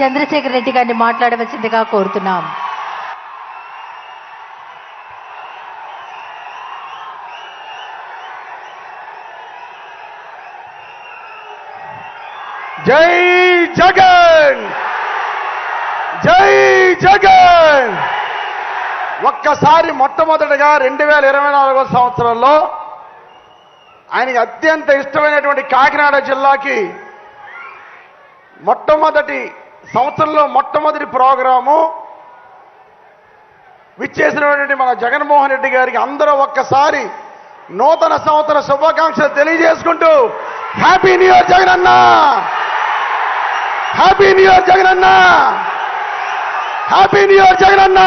చంద్రశేఖర్ రెడ్డి గారిని మాట్లాడవలసిందిగా కోరుతున్నాం. జై జగన్! జై జగన్! ఒక్కసారి మొట్టమొదటిగా రెండు వేల ఇరవై నాలుగో సంవత్సరంలో ఆయనకి అత్యంత ఇష్టమైనటువంటి కాకినాడ జిల్లాకి మొట్టమొదటి సంవత్సరంలో మొట్టమొదటి ప్రోగ్రాము విచ్చేసినటువంటి మన జగన్మోహన్ రెడ్డి గారికి అందరూ ఒక్కసారి నూతన సంవత్సర శుభాకాంక్షలు తెలియజేసుకుంటూ హ్యాపీ న్యూ ఇయర్ జగన్ అన్న హ్యాపీ న్యూ ఇయర్ జగన్ అన్న హ్యాపీ న్యూ ఇయర్ జగన్ అన్న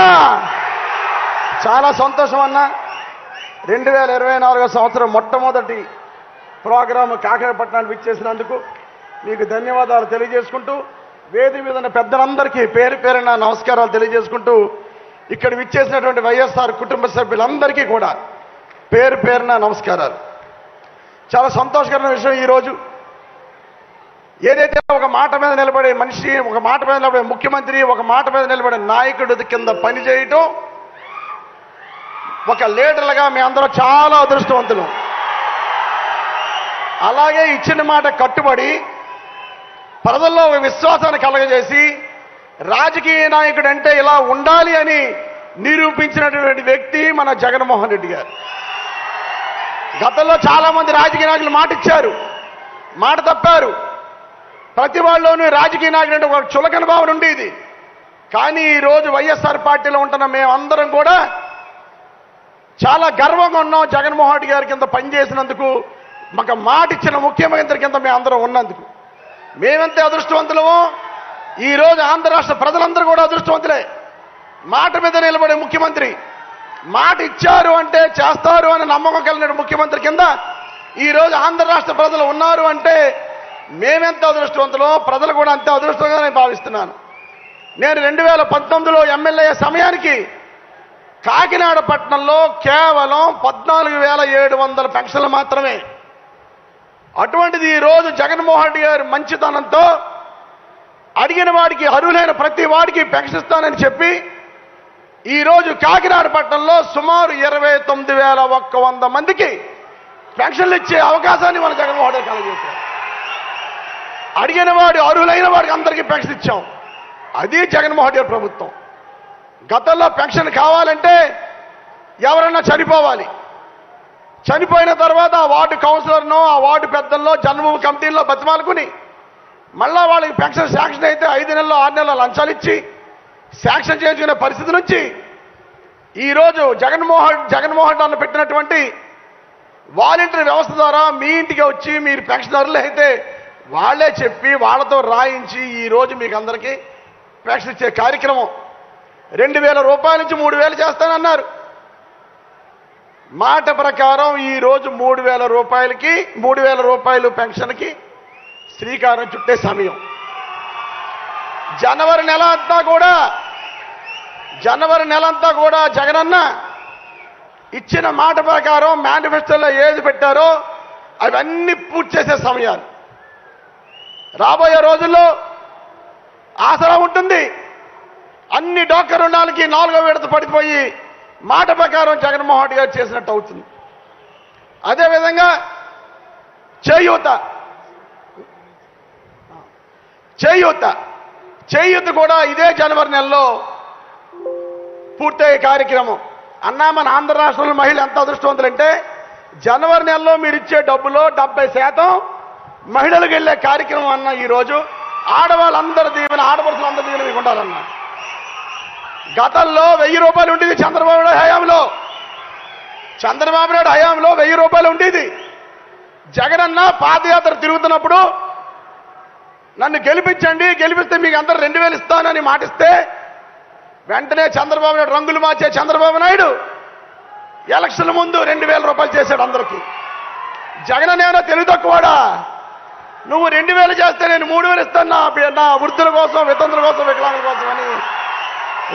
చాలా సంతోషం అన్న. రెండు వేల ఇరవై నాలుగో సంవత్సరం మొట్టమొదటి ప్రోగ్రాం కాకరపట్నానికి విచ్చేసినందుకు మీకు ధన్యవాదాలు తెలియజేసుకుంటూ వేది మీద ఉన్న పెద్దలందరికీ పేరు పేరున నమస్కారాలు తెలియజేసుకుంటూ ఇక్కడ విచ్చేసినటువంటి వైఎస్ఆర్ కుటుంబ సభ్యులందరికీ కూడా పేరు పేరున నమస్కారాలు. చాలా సంతోషకరమైన విషయం ఈరోజు. ఏదైతే ఒక మాట మీద నిలబడే మనిషి ఒక మాట మీద నిలబడే ముఖ్యమంత్రి ఒక మాట మీద నిలబడే నాయకుడి కింద పనిచేయటం ఒక లీడర్లుగా మీ అందరూ చాలా అదృష్టవంతులు. అలాగే ఇచ్చిన మాట కట్టుబడి ప్రజల్లో ఒక విశ్వాసాన్ని కలగజేసి రాజకీయ నాయకుడు అంటే ఇలా ఉండాలి అని నిరూపించినటువంటి వ్యక్తి మన జగన్మోహన్ రెడ్డి గారు. గతంలో చాలామంది రాజకీయ నాయకులు మాట ఇచ్చారు మాట తప్పారు. ప్రతి వాళ్ళలోనూ రాజకీయ నాయకుడు అంటే ఒక చులకన భావన ఉండేది. కానీ ఈరోజు వైఎస్ఆర్ పార్టీలో ఉంటున్న మేమందరం కూడా చాలా గర్వంగా ఉన్నాం జగన్మోహన్ రెడ్డి గారి కింద పనిచేసినందుకు మాకు మాట ఇచ్చిన ముఖ్యమంత్రి కింద మేము అందరం ఉన్నందుకు. మేమెంత అదృష్టవంతులమో. ఈ రోజు ఆంధ్ర రాష్ట్ర ప్రజలందరూ కూడా అదృష్టవంతులే. మాట మీద నిలబడే ముఖ్యమంత్రి. మాట ఇచ్చారు అంటే చేస్తారు అని నమ్మకం కలిగిన ముఖ్యమంత్రి కింద ఈ రోజు ఆంధ్ర రాష్ట్ర ప్రజలు ఉన్నారు అంటే మేమెంత అదృష్టవంతులో ప్రజలు కూడా అంతే అదృష్టంగా నేను భావిస్తున్నాను. నేను రెండు వేల పంతొమ్మిదిలో ఎమ్మెల్యే సమయానికి కాకినాడ పట్టణంలో కేవలం పద్నాలుగు వేల ఏడు వందల పెన్షన్లు మాత్రమే అటువంటిది ఈ రోజు జగన్మోహన్ రెడ్డి గారి మంచితనంతో అడిగిన వాడికి అర్హులైన ప్రతి వాడికి పెన్షన్ ఇస్తానని చెప్పి ఈరోజు కాకినాడ పట్టణంలో సుమారు ఇరవై తొమ్మిది వేల ఒక్క వంద మందికి పెన్షన్లు ఇచ్చే అవకాశాన్ని మన జగన్మోహన్ రెడ్డి కలగజేశారు అడిగిన వాడు అర్హులైన వాడికి అందరికీ పెన్షన్ ఇచ్చాం. అది జగన్మోహన్ రెడ్డి గారి ప్రభుత్వం. గతంలో పెన్షన్ కావాలంటే ఎవరన్నా చనిపోవాలి. చనిపోయిన తర్వాత ఆ వార్డు కౌన్సిలర్నో ఆ వార్డు పెద్దల్లో జన్మభూమి కమిటీల్లో బతిమాలుకుని మళ్ళా వాళ్ళకి పెన్షన్ శాంక్షన్ అయితే ఐదు నెలలు ఆరు నెలలు లంచాలు ఇచ్చి శాంక్షన్ చేసుకునే పరిస్థితి నుంచి ఈరోజు జగన్మోహన్ జగన్మోహన్ రెడ్డి పెట్టినటువంటి వాలంటరీ వ్యవస్థ ద్వారా మీ ఇంటికి వచ్చి మీరు పెన్షనర్లు అయితే వాళ్ళే చెప్పి వాళ్ళతో రాయించి ఈరోజు మీకు అందరికీ పెన్షన్ ఇచ్చే కార్యక్రమం. రెండు వేల రూపాయల నుంచి మూడు వేలు చేస్తానన్నారు. మాట ప్రకారం ఈరోజు మూడు వేల రూపాయలకి మూడు వేల రూపాయలు పెన్షన్కి శ్రీకారం చుట్టే సమయం. జనవరి నెల అంతా కూడా జనవరి నెల అంతా కూడా జగనన్న ఇచ్చిన మాట ప్రకారం మేనిఫెస్టోలో ఏది పెట్టారో అవన్నీ పూర్తి చేసే సమయాలు. రాబోయే రోజుల్లో ఆసరా ఉంటుంది. అన్ని డాక్టర్ రుణాలకి నాలుగో విడత పడిపోయి మాట ప్రకారం జగన్మోహన్ రెడ్డి గారు చేసినట్టు అవుతుంది. అదేవిధంగా చేయూత. చేయూత. చేయూత కూడా ఇదే జనవరి నెలలో పూర్తయ్యే కార్యక్రమం. అన్నా మన ఆంధ్ర రాష్ట్రంలో మహిళలు ఎంత అదృష్టవంతులంటే జనవరి నెలలో మీరు ఇచ్చే డబ్బులో డెబ్బై శాతం మహిళలకు వెళ్ళే కార్యక్రమం అన్న ఈరోజు ఆడవాళ్ళందరి దీవెన ఆడపడుతులందరి దీవెన మీకు ఉండాలన్నా. గతంలో వెయ్యి రూపాయలు ఉండేది చంద్రబాబు నాయుడు హయాంలో. చంద్రబాబు నాయుడు హయాంలో వెయ్యి రూపాయలు ఉండేది. జగనన్న పాదయాత్ర తిరుగుతున్నప్పుడు నన్ను గెలిపించండి గెలిపిస్తే మీకు అందరు రెండు వేలు ఇస్తానని మాటిస్తే వెంటనే చంద్రబాబు నాయుడు రంగులు మార్చే చంద్రబాబు నాయుడు ఎలక్షన్ ముందు రెండు వేల రూపాయలు చేశాడు అందరికీ. జగన్ నేను తెలివి తక్కువాడా నువ్వు రెండు వేలు చేస్తే నేను మూడు వేలు ఇస్తాను నా వృద్ధుల కోసం వితంతుల కోసం వికలాంగుల కోసం అని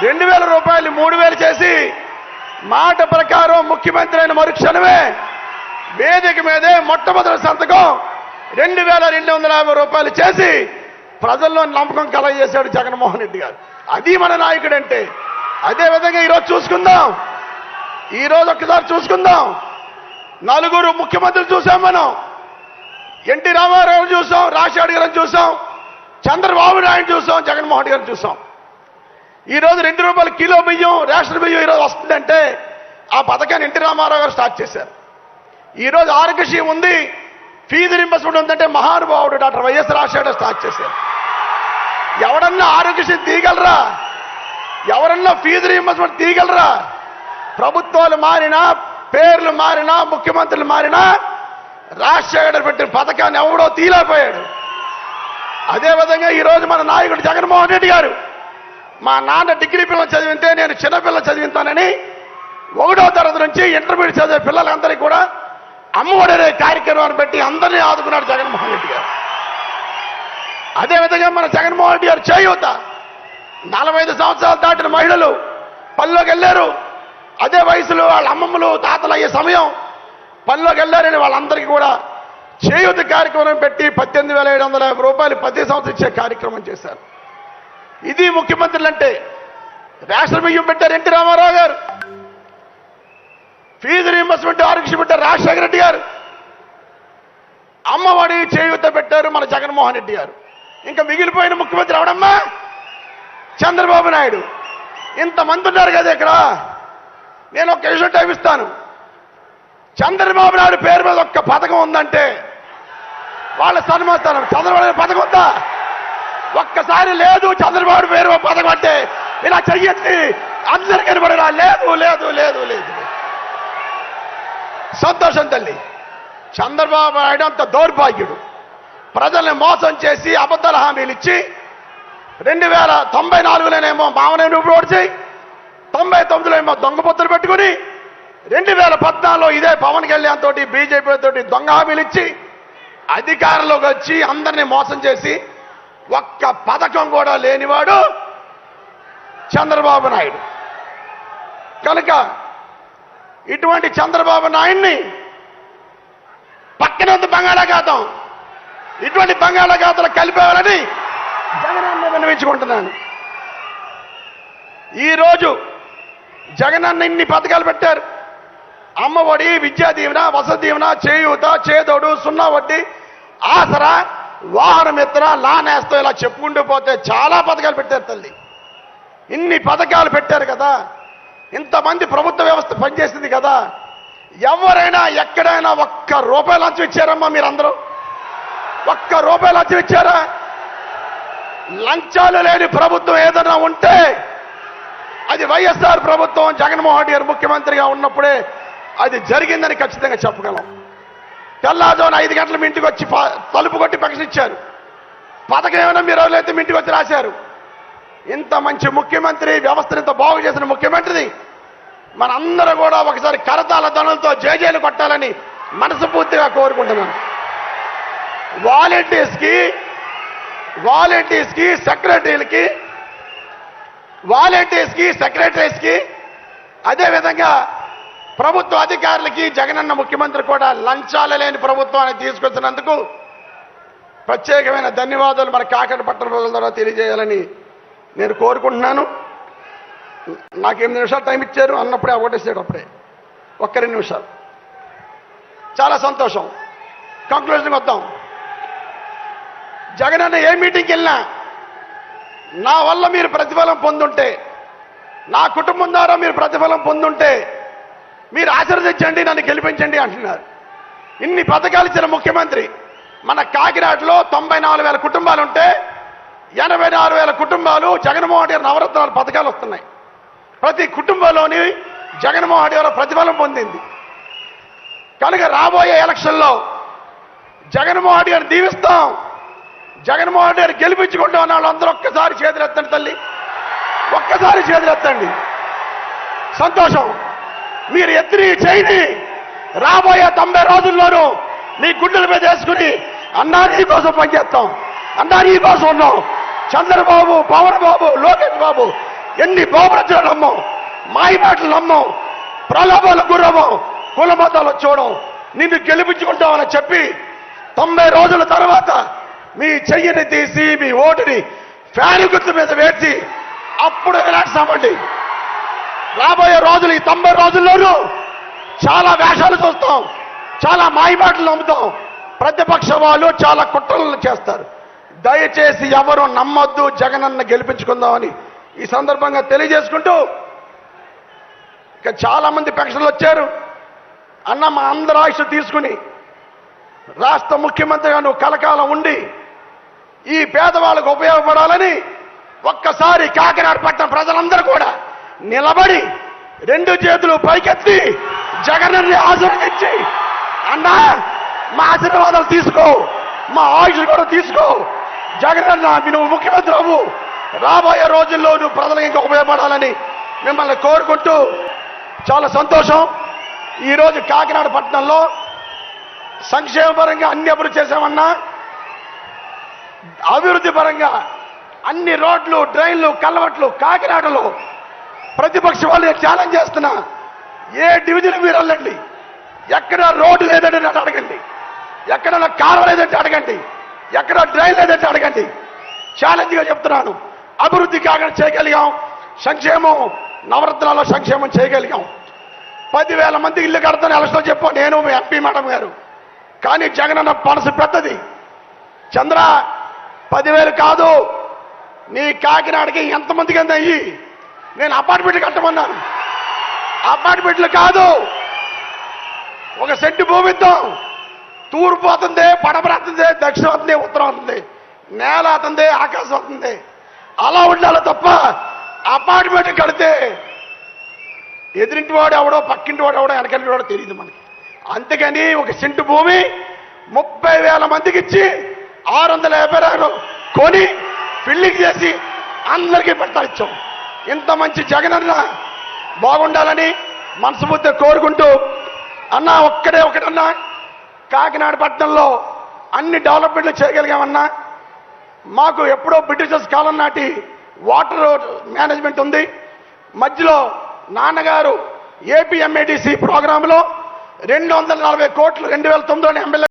రెండు వేల రూపాయలు మూడు వేలు చేసి మాట ప్రకారం ముఖ్యమంత్రి అయిన మరుక్షణమే వేదిక మీదే మొట్టమొదటి సంతకం రెండు వేల రెండు వందల యాభై రూపాయలు చేసి ప్రజల్లో నమ్మకం కలగజేశాడు జగన్మోహన్ రెడ్డి గారు. అది మన నాయకుడు అంటే అదే విధంగా ఈరోజు చూసుకుందాం. ఈరోజు ఒక్కసారి చూసుకుందాం. నలుగురు ముఖ్యమంత్రులు చూసాం మనం. ఎన్టీ రామారావు చూసాం రాజశేఖర్ గారిని చూసాం చంద్రబాబు నాయుడు చూసాం జగన్మోహన్ రెడ్డి గారిని చూసాం. ఈరోజు రెండు రూపాయల కిలో బియ్యం రేషన్ బియ్యం ఈరోజు వస్తుందంటే ఆ పథకాన్ని ఎన్టీ రామారావు గారు స్టార్ట్ చేశారు. ఈరోజు ఆరోగ్యశ్రీ ఉంది ఫీజు రింబర్స్మెంట్ ఉందంటే మహానుభావుడు డాక్టర్ వైఎస్ రాజశేఖర్ స్టార్ట్ చేశారు. ఎవడన్నా ఆరోగ్యశ్రీ తీయగలరా? ఎవరన్నా ఫీజు రీయింబర్స్మెంట్ తీయగలరా? ప్రభుత్వాలు మారినా పేర్లు మారినా ముఖ్యమంత్రులు మారినా రాజశేఖర్ పెట్టిన పథకాన్ని ఎవడో తీలేకపోయాడు అదేవిధంగా ఈరోజు మన నాయకుడు జగన్మోహన్ రెడ్డి గారు మా నాన్న డిగ్రీ పిల్లలు చదివితే నేను చిన్నపిల్ల చదివిస్తానని ఒకటో తరగతి నుంచి ఇంటర్మీడియట్ చదివే పిల్లలందరికీ కూడా అమ్మఒడి అనే కార్యక్రమాన్ని పెట్టి అందరినీ ఆదుకున్నాడు జగన్మోహన్ రెడ్డి గారు. అదేవిధంగా మన జగన్మోహన్ రెడ్డి గారు చేయూత. నలభై ఐదు సంవత్సరాలు దాటిన మహిళలు పనిలోకి వెళ్ళారు. అదే వయసులో వాళ్ళ అమ్మమ్మలు తాతలు అయ్యే సమయం పనిలోకి వెళ్ళారని వాళ్ళందరికీ కూడా చేయూత కార్యక్రమం పెట్టి పద్దెనిమిది వేల ఏడు వందల యాభై రూపాయలు ప్రతి సంవత్సరం ఇచ్చే కార్యక్రమం చేశారు. ఇది ముఖ్యమంత్రులు అంటే రేషన్ బియ్యం పెట్టారు ఎన్టీ రామారావు గారు. ఫీజు రీంబర్స్మెంట్ ఆరోగ్యం పెట్టారు రాజశేఖర రెడ్డి గారు. అమ్మఒడి చేయూత పెట్టారు మన జగన్మోహన్ రెడ్డి గారు. ఇంకా మిగిలిపోయిన ముఖ్యమంత్రి అవడమ్మా చంద్రబాబు నాయుడు. ఇంతమంది ఉన్నారు కదా ఇక్కడ. నేను ఒక విషయం టైం ఇస్తాను. చంద్రబాబు నాయుడు పేరు మీద ఒక్క పథకం ఉందంటే వాళ్ళ సన్మాస్తాను చంద్రబాబు పథకం ఉందా? ఒక్కసారి లేదు చంద్రబాబు పేరు పథకం అంటే ఇలా చెయ్యొద్ది. అందరు కనబడరా లేదు లేదు లేదు లేదు. సంతోషం తల్లి. చంద్రబాబు నాయుడు అంత దౌర్భాగ్యుడు. ప్రజల్ని మోసం చేసి అబద్ధాల హామీలు ఇచ్చి రెండు వేల తొంభై నాలుగులోనేమో మామనేని ఓడిచి తొంభై తొమ్మిదిలో ఏమో దొంగ పెట్టుకుని రెండు వేల పద్నాలుగులో ఇదే పవన్ కళ్యాణ్ తోటి బీజేపీ తోటి దొంగ హామీలు ఇచ్చి అధికారంలోకి వచ్చి అందరినీ మోసం చేసి ఒక్క పథకం కూడా లేనివాడు చంద్రబాబు నాయుడు. కనుక ఇటువంటి చంద్రబాబు నాయుడిని పక్కనంత బంగాళాఖాతం. ఇటువంటి బంగాళాఖాతలు కలిపేవాలని జగనన్న విన్నవించుకుంటున్నాను. ఈరోజు జగనన్న ఇన్ని పథకాలు పెట్టారు. అమ్మఒడి విద్యా దీవెన వసతి దీవెన చేయూత చేదోడు సున్నా వడ్డీ ఆసరా వాహన మిత్ర లా నేస్తం ఇలా చెప్పుకుంటూ పోతే చాలా పథకాలు పెట్టారు తల్లి. ఇన్ని పథకాలు పెట్టారు కదా. ఇంతమంది ప్రభుత్వ వ్యవస్థ పనిచేసింది కదా. ఎవరైనా ఎక్కడైనా ఒక్క రూపాయి లంచం ఇచ్చారమ్మా మీరందరూ? ఒక్క రూపాయి లంచం ఇచ్చారా? లంచాలు లేని ప్రభుత్వం ఏదైనా ఉంటే అది వైఎస్ఆర్ ప్రభుత్వం జగన్మోహన్ రెడ్డి గారు ముఖ్యమంత్రిగా ఉన్నప్పుడే అది జరిగిందని ఖచ్చితంగా చెప్పగలం. తెల్లారుజామున ఐదు గంటల మీ ఇంటికి వచ్చి ప- తలుపు కొట్టి ప్రకటించారు పథకం ఏమైనా మీరు ఎవరైతే మీ ఇంటికి వచ్చి రాశారు? ఇంత మంచి ముఖ్యమంత్రి వ్యవస్థను ఇంత బాగు చేసిన ముఖ్యమంత్రిది మనందరూ కూడా ఒకసారి కరతాల ధనులతో జేజేలు కొట్టాలని మనస్ఫూర్తిగా కోరుకుంటున్నాను. వాలంటీర్స్కి వాలంటీర్స్కి సెక్రటరీలకి వాలంటీర్స్కి సెక్రటరీస్కి అదేవిధంగా ప్రభుత్వ అధికారులకి జగనన్న ముఖ్యమంత్రి కూడా లంచాలు లేని ప్రభుత్వాన్ని తీసుకొచ్చినందుకు ప్రత్యేకమైన ధన్యవాదాలు మన కాకటపట్నం పట్టణ ప్రజల ద్వారా తెలియజేయాలని నేను కోరుకుంటున్నాను. నాకు ఎనిమిది నిమిషాలు టైం ఇచ్చారు అన్నప్పుడే ఓటేసాడు అప్పుడే. ఒక్క రెండు నిమిషాలు. చాలా సంతోషం. కంక్లూజన్కి వద్దాం జగనన్న ఏ మీటింగ్కి వెళ్ళినా నా వల్ల మీరు ప్రతిఫలం పొందుంటే నా కుటుంబం ద్వారా మీరు ప్రతిఫలం పొందుంటే మీరు ఆశీర్వదించండి నన్ను గెలిపించండి అంటున్నారు. ఇన్ని పథకాలు ఇచ్చిన ముఖ్యమంత్రి. మన కాకినాడలో తొంభై నాలుగు వేల కుటుంబాలు ఉంటే ఎనభై నాలుగు వేల కుటుంబాలు జగన్మోహన్ రెడ్డి గారి నవరత్నాల పథకాలు వస్తున్నాయి. ప్రతి కుటుంబంలోని జగన్మోహన్ రెడ్డి గారు ప్రతిఫలం పొందింది. కనుక రాబోయే ఎలక్షన్లో జగన్మోహన్ రెడ్డి గారిని దీవిస్తాం. జగన్మోహన్ రెడ్డి గారు గెలిపించుకుంటాం అన్న వాళ్ళందరూ ఒక్కసారి చేతులు ఎత్తండి తల్లి. ఒక్కసారి చేతులు ఎత్తండి. సంతోషం. మీరు ఎత్తిని చేయండి. రాబోయే తొంభై రోజుల్లోనూ మీ గుండెల మీద వేసుకుని అన్నా నీ కోసం పనిచేస్తాం. అన్నా నీ కోసం ఉన్నాం. చంద్రబాబు పవన్ బాబు లోకేష్ బాబు ఎన్ని బాబురచలు నమ్మం. మాయమాటలు నమ్మం. ప్రలోభాలు గురవం కుల మతాలు చూడం. నిన్ను గెలిపించుకుంటామని చెప్పి తొంభై రోజుల తర్వాత మీ చెయ్యిని తీసి మీ ఓటుని ఫ్యాన్ గుర్తు మీద వేసి అప్పుడు రిలాక్స్ అవ్వండి రాబోయే రోజులు ఈ తొంభై రోజుల్లోనూ చాలా వేషాలు చూస్తాం చాలా మాయమాటలు నమ్ముతాం. ప్రతిపక్ష వాళ్ళు చాలా కుట్రలు చేస్తారు. దయచేసి ఎవరు నమ్మొద్దు జగనన్న గెలిపించుకుందామని ఈ సందర్భంగా తెలియజేసుకుంటూ ఇక చాలా మంది పెన్షన్లు వచ్చారు. అన్న మా అందరి ఆయుష్ తీసుకుని రాష్ట్ర ముఖ్యమంత్రిగా నువ్వు కలకాలం ఉండి ఈ పేదవాళ్ళకు ఉపయోగపడాలని ఒక్కసారి కాకినాడ పట్టణ ప్రజలందరూ కూడా నిలబడి రెండు చేతులు పైకెత్తి జగనన్ని ఆశీర్వదించి అన్నా మా ఆశీర్వాదాలు తీసుకో మా ఆయుష్ కూడా తీసుకో. జగనన్న నువ్వు ముఖ్యమంత్రి అవ్వు. రాబోయే రోజుల్లో నువ్వు ప్రజలకు ఇంకా ఉపయోగపడాలని మిమ్మల్ని కోరుకుంటూ చాలా సంతోషం. ఈరోజు కాకినాడ పట్టణంలో సంక్షేమపరంగా అన్ని అభివృద్ధి చేశామన్నా అభివృద్ధి పరంగా అన్ని రోడ్లు డ్రైన్లు కల్లవట్లు కాకినాడలో ప్రతిపక్ష వాళ్ళు నేను ఛాలెంజ్ చేస్తున్నా? ఏ డివిజన్ మీరు వెళ్ళండి. ఎక్కడ రోడ్డు లేదంటే నన్ను అడగండి. ఎక్కడ కాలువ లేదంటే అడగండి. ఎక్కడ డ్రైన్ లేదంటే అడగండి. ఛాలెంజ్గా చెప్తున్నాను. అభివృద్ధి కాకుండా చేయగలిగాం. సంక్షేమం నవరత్నాల్లో సంక్షేమం చేయగలిగాం. పదివేల మంది ఇల్లు కడతాను ఎలక్షన్లో చెప్పాను నేను మీ ఎంపీ మేడం గారు. కానీ జగన్ అన్న మనసు పెద్దది. చంద్ర పదివేలు కాదు. నీ కాకినాడకి ఎంతమందికి అంత అయ్యి నేను అపార్ట్మెంట్ కట్టమన్నాను. అపార్ట్మెంట్లు కాదు. ఒక సెంటు భూమిద్దాం తూర్పు అవుతుంది పడమర అవుతుంది దక్షిణం అవుతుంది ఉత్తరం అవుతుంది. నేల అవుతుంది ఆకాశం అవుతుంది. అలా ఉండాలి తప్ప అపార్ట్మెంట్ కడితే ఎదురింటి వాడు ఎవడో పక్కింటి వాడు ఎవడో వెనకంటి వాడో తెలియదు మనకి. అందుకని ఒక సెంటు భూమి ముప్పై వేల మందికి ఇచ్చి ఆరు వందల యాభై కొని పెళ్ళికి చేసి అందరికీ పెట్టాలిచ్చాం ఇంత మంచి జగనన్న బాగుండాలని మనసుబుద్ధి కోరుకుంటూ అన్న ఒక్కడే ఒకటన్నా కాకినాడ పట్టణంలో అన్ని డెవలప్మెంట్లు చేయగలిగామన్నా. మాకు ఎప్పుడో బ్రిటిషర్స్ కాలం నాటి వాటర్ మేనేజ్మెంట్ ఉంది. మధ్యలో నాన్నగారు ఏపీఎంఏడిసి ప్రోగ్రాంలో రెండు వందల నలభై కోట్లు రెండు వేల తొమ్మిదిలో ఎమ్మెల్యే